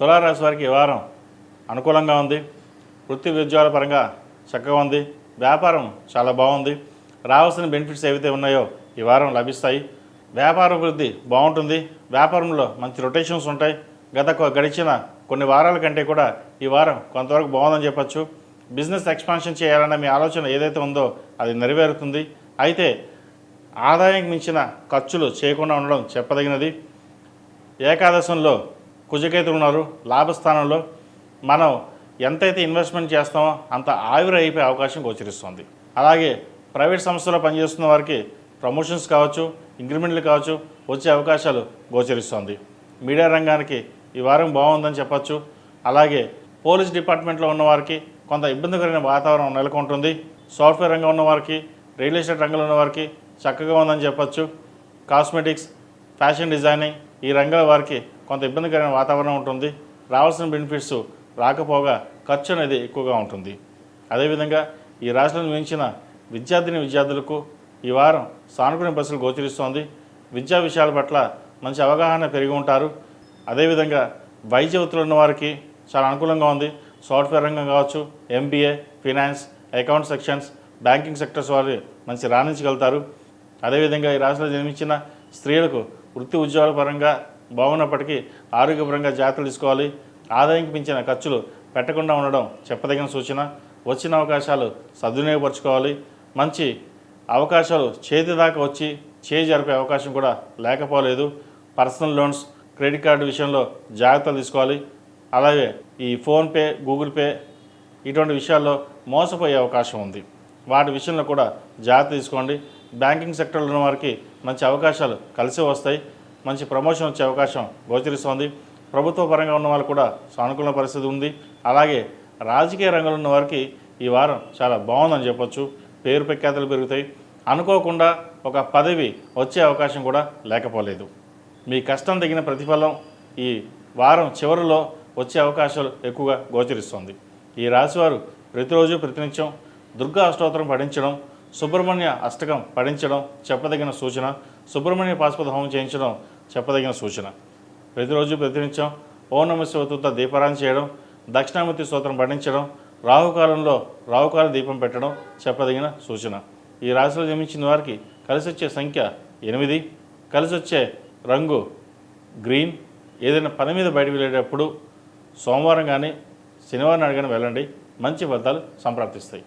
తులారాశి వారికి ఈ వారం అనుకూలంగా ఉంది. వృత్తి ఉద్యోగాల పరంగా చక్కగా ఉంది. వ్యాపారం చాలా బాగుంది. రావాల్సిన బెనిఫిట్స్ ఏవైతే ఉన్నాయో ఈ వారం లభిస్తాయి. వ్యాపార అభివృద్ధి బాగుంటుంది. వ్యాపారంలో మంచి రొటేషన్స్ ఉంటాయి. గత గడిచిన కొన్ని వారాల కంటే కూడా ఈ వారం కొంతవరకు బాగుందని చెప్పొచ్చు. బిజినెస్ ఎక్స్పాన్షన్ చేయాలన్న మీ ఆలోచన ఏదైతే ఉందో అది నెరవేరుతుంది. అయితే ఆదాయం మించిన ఖర్చులు చేయకుండా ఉండడం చెప్పదగినది. ఏకాదశంలో కుజకేతులు ఉన్నారు. లాభస్థానంలో మనం ఎంతైతే ఇన్వెస్ట్మెంట్ చేస్తామో అంత ఆవిరి అయిపోయే అవకాశం గోచరిస్తుంది. అలాగే ప్రైవేట్ సంస్థలో పనిచేస్తున్న వారికి ప్రమోషన్స్ కావచ్చు ఇంక్రిమెంట్లు కావచ్చు వచ్చే అవకాశాలు గోచరిస్తుంది. మీడియా రంగానికి ఈ వారం బాగుందని చెప్పచ్చు. అలాగే పోలీస్ డిపార్ట్మెంట్లో ఉన్నవారికి కొంత ఇబ్బందికరమైన వాతావరణం నెలకొంటుంది. సాఫ్ట్వేర్ రంగం ఉన్న వారికి రియల్ ఎస్టేట్ రంగంలో ఉన్న వారికి చక్కగా ఉందని చెప్పచ్చు. కాస్మెటిక్స్ ఫ్యాషన్ డిజైనింగ్ ఈ రంగాల వారికి కొంత ఇబ్బందికరమైన వాతావరణం ఉంటుంది. రావాల్సిన బెనిఫిట్స్ రాకపోగా ఖర్చు అనేది ఎక్కువగా ఉంటుంది. అదేవిధంగా ఈ రాష్ట్రంలో మించిన విద్యార్థిని విద్యార్థులకు ఈ వారం సానుకూల బస్సులు గోచరిస్తోంది. విద్యా విషయాల పట్ల మంచి అవగాహన పెరిగి ఉంటారు. అదేవిధంగా వైద్య వృత్తులు ఉన్న వారికి చాలా అనుకూలంగా ఉంది. సాఫ్ట్వేర్ రంగం కావచ్చు MBA finance account sections banking sectors వారు మంచి రాణించగలుగుతారు. అదేవిధంగా ఈ రాష్ట్రంలో జన్మించిన స్త్రీలకు వృత్తి ఉద్యోగాల పరంగా బాగున్నప్పటికీ ఆరోగ్యపరంగా జాగ్రత్తలు తీసుకోవాలి. ఆదాయంకి మించిన ఖర్చులు పెట్టకుండా ఉండడం చెప్పదగిన సూచన. వచ్చిన అవకాశాలు సద్వినియోగపరచుకోవాలి. మంచి అవకాశాలు చేతి దాకా వచ్చి చేయి జరిపే అవకాశం కూడా లేకపోలేదు. పర్సనల్ లోన్స్ క్రెడిట్ కార్డు విషయంలో జాగ్రత్తలు తీసుకోవాలి. అలాగే ఈ ఫోన్పే గూగుల్ పే ఇటువంటి విషయాల్లో మోసపోయే అవకాశం ఉంది. వాటి విషయంలో కూడా జాగ్రత్త తీసుకోండి. బ్యాంకింగ్ సెక్టర్లో ఉన్న వారికి మంచి అవకాశాలు కలిసి వస్తాయి. మంచి ప్రమోషన్ వచ్చే అవకాశం గోచరిస్తోంది. ప్రభుత్వ పరంగా ఉన్న వాళ్ళు కూడా సానుకూల పరిస్థితి ఉంది. అలాగే రాజకీయ రంగంలో ఉన్న వారికి ఈ వారం చాలా బాగుందని చెప్పొచ్చు. పేరు ప్రఖ్యాతలు పెరుగుతాయి. అనుకోకుండా ఒక పదవి వచ్చే అవకాశం కూడా లేకపోలేదు. మీ కష్టం తగిన ప్రతిఫలం ఈ వారం చివరిలో వచ్చే అవకాశాలు ఎక్కువగా గోచరిస్తుంది. ఈ రాశివారు ప్రతిరోజు ప్రతినిత్యం దుర్గా అష్టోత్తరం పఠించడం సుబ్రహ్మణ్య అష్టకం పఠించడం చెప్పదగిన సూచన సుబ్రహ్మణ్య పాశుపత హోమం చేయించడం చెప్పదగిన సూచన. ప్రతిరోజు ప్రతినిత్యం ఓం నమ శివతూత దీపారాయణ చేయడం దక్షిణామూర్తి స్తోత్రం పఠించడం రాహుకాలంలో రాహుకాల దీపం పెట్టడం చెప్పదగిన సూచన. ఈ రాశిలో జన్మించిన వారికి కలిసి వచ్చే సంఖ్య ఎనిమిది. కలిసి వచ్చే రంగు గ్రీన్. ఏదైనా పని మీద బయటకు వెళ్ళేటప్పుడు సోమవారం కానీ శనివారం నాడు కానీ వెళ్ళండి. మంచి ఫలితాలు సంప్రాప్తిస్తాయి.